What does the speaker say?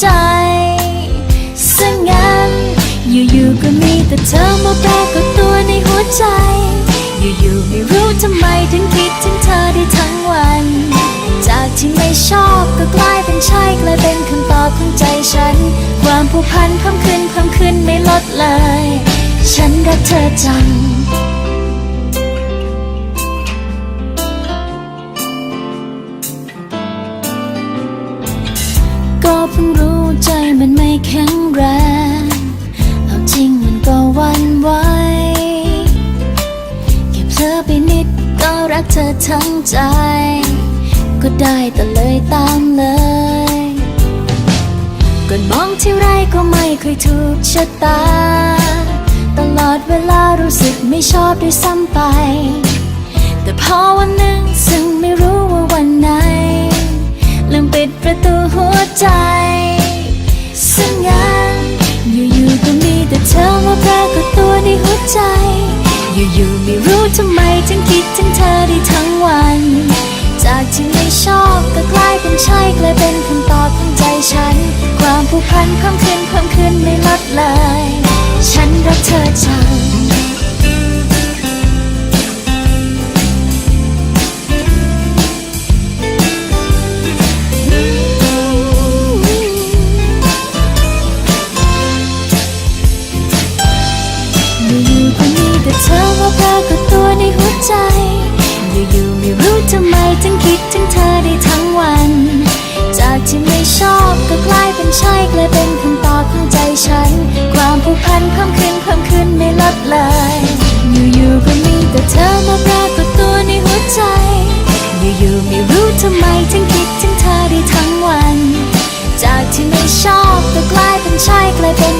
ใจซะงั้น อยู่ๆก็มีแต่เธอมาปรากฏตัวในหัวใจ อยู่ๆไม่รู้ทำไมถึงคิดถึงเธอได้ทั้งวัน จากที่ไม่ชอบก็กลายเป็นใช่กลายเป็นคำตอบของใจฉัน ความผูกพันเพิ่มขึ้นเพิ่มขึ้นไม่ลดเลย ฉันรักเธอจัง เธอทั้งใจ ก็ได้แต่เลยตามเลยก่อนมองที่ไรก็ไม่เคยถูกชะตา ตลอดเวลารู้สึกไม่ชอบด้วยซ้ำไป แต่พอวันหนึ่งซึ่งไม่รู้ว่าวันไหน ลืมปิดประตูหัวใจซึ่งงั้นอยู่ๆก็มีแต่เธอมาปรากฏตัวในหัวใจ อยู่ๆไม่รู้ทำไม ใช่กลายเป็นคำตอบของใจฉัน ความผูกพันเพิ่มขึ้นเพิ่มขึ้นไม่ลดเลย เลย อยู่ๆก็มีแต่เธอมาปรากฏตัวในหัวใจ อยู่ๆไม่รู้ทำไมถึงคิดถึงเธอได้ทั้งวัน จากที่ไม่ชอบก็กลายเป็นใช่กลายเป็น